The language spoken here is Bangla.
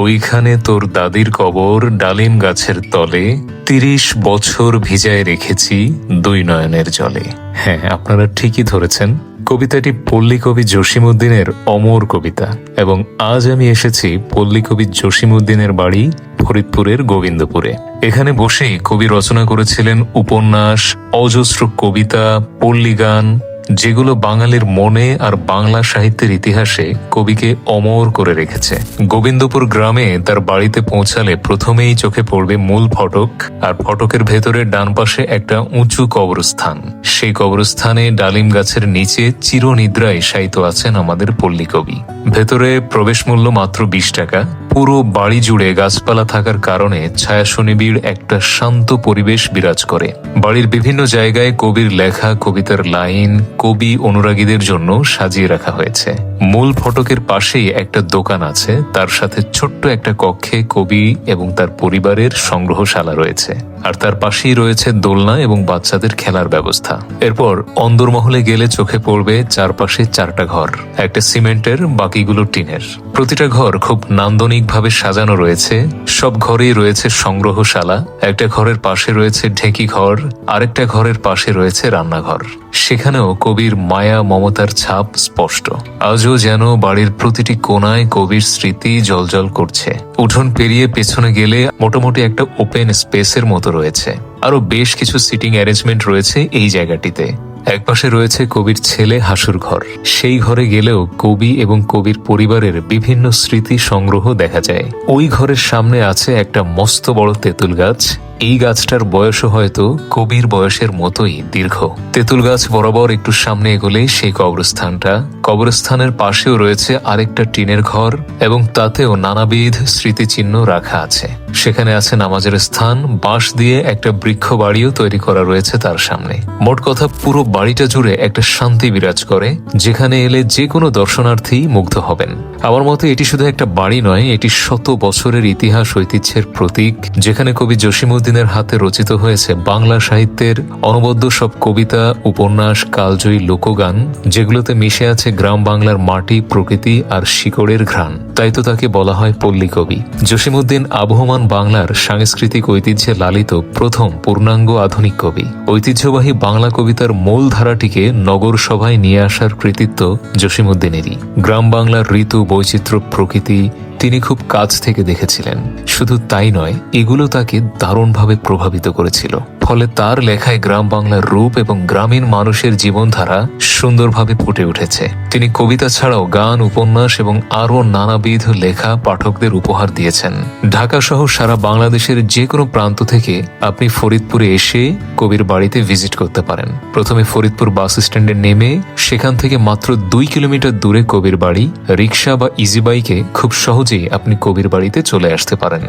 ওইখানে তোর দাদির কবর ডালিম গাছের তলে তিরিশ বছর ভিজায় রেখেছি দুই নয়নের জলে। হ্যাঁ আপনারা ঠিকই ধরেছেন। কবিতাটি পল্লী কবি জসিমুদ্দিনের অমর কবিতা এবং আজ আমি এসেছি পল্লী কবি জসিমুদ্দিনের বাড়ি ফরিদপুরের গোবিন্দপুরে। এখানে বসেই কবি রচনা করেছিলেন উপন্যাস, অজস্র কবিতা পল্লী গান যেগুলো বাঙালির মনে আর বাংলা সাহিত্যের ইতিহাসে কবিকে অমর করে রেখেছে। গোবিন্দপুর গ্রামে তার বাড়িতে পৌঁছালে প্রথমেই চোখে পড়বে মূল ফটক আর ফটকের ভেতরে ডান পাশে একটা উঁচু কবরস্থান। সেই কবরস্থানে ডালিম গাছের নিচে চিরনিদ্রায় শায়িত আছেন আমাদের পল্লী কবি। ভেতরে প্রবেশ মূল্য মাত্র বিশ টাকা। পুরো বাড়ি জুড়ে গাছপালা থাকার কারণে ছায়া সুনিবিড় একটা শান্ত পরিবেশ বিরাজ করে। বাড়ির বিভিন্ন জায়গায় কবির লেখা, কবিতার লাইন কবি অনুরাগীদের জন্য সাজিয়ে রাখা হয়েছে। মূল ফটকের পাশেই একটা দোকান আছে, তার সাথে ছোট্ট একটা কক্ষে কবি এবং তার পরিবারের সংগ্রহশালা রয়েছে। আর তার পাশেই রয়েছে দোলনা এবং বাচ্চাদের খেলার ব্যবস্থা। এরপর অন্দরমহলে গেলে চোখে পড়বে চারপাশে চারটা ঘর, একটা সিমেন্টের, বাকিগুলো টিনের। প্রতিটা ঘর খুব নান্দনিকভাবে সাজানো রয়েছে। সব ঘরেই রয়েছে সংগ্রহশালা, একটা ঘরের পাশে রয়েছে ঢেকি ঘর, আরেকটা ঘরের পাশে রয়েছে রান্নাঘর। সেখানেও কবির মায়া মমতার ছাপ স্পষ্ট। আজও যেন বাড়ির প্রতিটি কোনায় কবির স্মৃতি জলজল করছে। উঠোন পেরিয়ে পেছনে গেলে মোটামুটি একটা ওপেন স্পেসের মতো রয়েছে। আরও বেশ কিছু সিটিং অ্যারেঞ্জমেন্ট রয়েছে এই জায়গাটিতে। একপাশে রয়েছে কবির ছেলে হাসুর ঘর। সেই ঘরে গেলেও কবি এবং কবির পরিবারের বিভিন্ন স্মৃতি সংগ্রহ দেখা যায়। ওই ঘরের সামনে আছে একটা মস্ত বড় তেঁতুল গাছ। এই গাছটার বয়সও হয়তো কবির বয়সের মতোই দীর্ঘ। তেঁতুল গাছ বরাবর একটু সামনে এগোলেই সেই কবরস্থানটা। কবরস্থানের পাশেও রয়েছে আরেকটা টিনের ঘর এবং তাতেও নানাবিধ স্মৃতিচিহ্ন রাখা আছে। সেখানে আছে নামাজের স্থান, বাঁশ দিয়ে একটা বৃক্ষ বাড়িও তৈরি করা রয়েছে তার সামনে। মোট কথা পুরো বাড়িটা জুড়ে একটা শান্তি বিরাজ করে, যেখানে এলে যে কোনো দর্শনার্থী মুগ্ধ হবেন। আমার মতে এটি শুধু একটা বাড়ি নয়, এটি শত বছরের ইতিহাস ঐতিহ্যের প্রতীক, যেখানে কবি জসিমুদ্দিনের হাতে রচিত হয়েছে বাংলা সাহিত্যের অনবদ্য সব কবিতা, উপন্যাস, কালজয়ী লোকগান, যেগুলোতে মিশে আছে গ্রাম বাংলার মাটি, প্রকৃতি আর শিকড়ের ঘ্রাণ। তাই তো তাকে বলা হয় পল্লী কবি। জসিমুদ্দিন আবহমান বাংলার সাংস্কৃতিক ঐতিহ্যে লালিত প্রথম পূর্ণাঙ্গ আধুনিক কবি। ঐতিহ্যবাহী বাংলা কবিতার মূল ধারাটিকে নগর সভায় নিয়ে আসার কৃতিত্ব জসিমুদ্দিনেরই গ্রাম বাংলার ঋতু, বৈচিত্র্য, প্রকৃতি তিনি খুব কাছ থেকে দেখেছিলেন। শুধু তাই নয়, এগুলো তাকে দারুণভাবে প্রভাবিত করেছিল। ফলে তার লেখায় গ্রাম বাংলার রূপ এবং গ্রামীণ মানুষের জীবনধারা সুন্দরভাবে ফুটে উঠেছে। তিনি কবিতা ছাড়াও গান, উপন্যাস এবং আরও নানাবিধ লেখা পাঠকদের উপহার দিয়েছেন। ঢাকা সহ সারা বাংলাদেশের যে কোনো প্রান্ত থেকে আপনি ফরিদপুরে এসে কবির বাড়িতে ভিজিট করতে পারেন। প্রথমে ফরিদপুর বাস স্ট্যান্ডে নেমে সেখান থেকে মাত্র দুই কিলোমিটার দূরে কবির বাড়ি, রিক্সা বা ইজি বাইকে খুব সহজেই আপনি কবির বাড়িতে চলে আসতে পারেন।